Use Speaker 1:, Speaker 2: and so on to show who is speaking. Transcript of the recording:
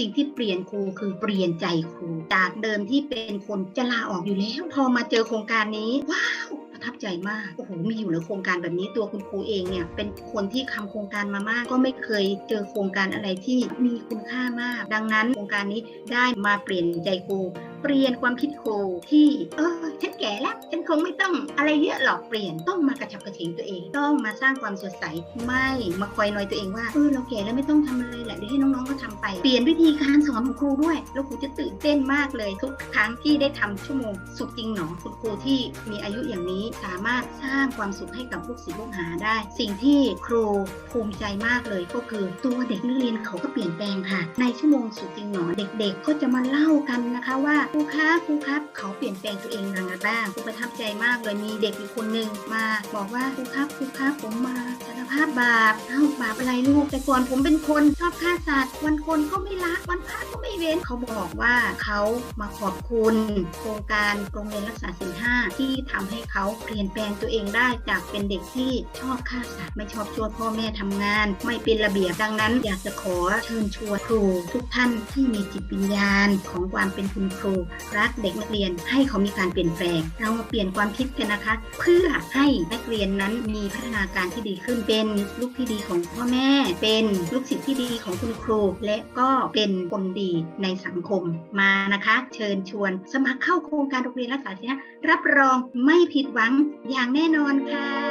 Speaker 1: สิ่งที่เปลี่ยนครูคือเปลี่ยนใจครู จากเดิมที่เป็นคนจะลาออกอยู่แล้ว พอมาเจอโครงการนี้ว้าวประทับใจมาก โอ้โห มีอยู่แล้วโครงการแบบนี้ตัวคุณครูเองเนี่ย เป็นคนที่ทำโครงการมามาก ก็ไม่เคยเจอโครงการอะไรที่มีคุณค่ามาก ดังนั้นโครงการนี้ได้มาเปลี่ยนใจครู เปลี่ยนความคิดครูที่ เออ คงไม่ต้องอะไรเยอะหรอกเปลี่ยนต้องมากระฉับกระเฉงตัวเอง ต้องมาสร้างความสดใสไม่มาคอยนอยตัวเองว่าเออเราแก่แล้วไม่ต้องทำอะไรแหละเดี๋ยวให้น้องๆก็ทำไป เปลี่ยนวิธีการสอนของครูด้วย แล้วครูจะตื่นเต้นมากเลย ทุกครั้งที่ได้ทำชั่วโมง สุขจริงหนอคุณครูที่มีอายุอย่างนี้สามารถสร้างความสุขให้กับลูกศิษย์ลูกหาได้ สิ่งที่ครูภูมิใจมากเลยก็คือตัวเด็กนักเรียนเขาก็เปลี่ยนแปลงค่ะ ในชั่วโมงสุขจริงหนอเด็กๆก็จะมาเล่ากันนะคะว่าครูคะครูครับเขาเปลี่ยนแปลงตัวเองยังไงบ้างครูประทับใจมากเลยมีเด็กอีกคนหนึ่งมา บอกว่าครูครับครูครับผมมาสารภาพบาปเอ้าบาปอะไรลูก แต่ก่อนผมเป็นคนชอบฆ่าสัตว์วันคนก็ไม่รักวันพระก็ไม่เว้นเขาบอกว่าเขามาขอบคุณโครงการโรงเรียนรักษาศีลห้าที่ทำให้เขาเปลี่ยนแปลงตัวเองได้จากเป็นเด็กที่ชอบฆ่าสัตว์ไม่ชอบช่วยพ่อแม่ทำงาน ไม่เป็นระเบียบดังนั้น อยากจะขอเชิญชวนครูทุกท่านที่มีจิตวิญญาณของความเป็นคุณครูรักเด็กนักเรียนให้เขามีการเปลี่ยนแปลงเรามาเปลี่ยนความคิดกันนะคะ เพื่อให้นักเรียนนั้นมีพัฒนาการที่ดีขึ้นเป็นลูกที่ดีของพ่อแม่ เป็นลูกศิษย์ที่ดีของคุณครู และก็เป็นคนดีในสังคมมานะคะ เชิญชวน สมัครเข้าโครงการโรงเรียนรักษาศีลรับรองไม่ผิดหวังอย่างแน่นอนค่ะ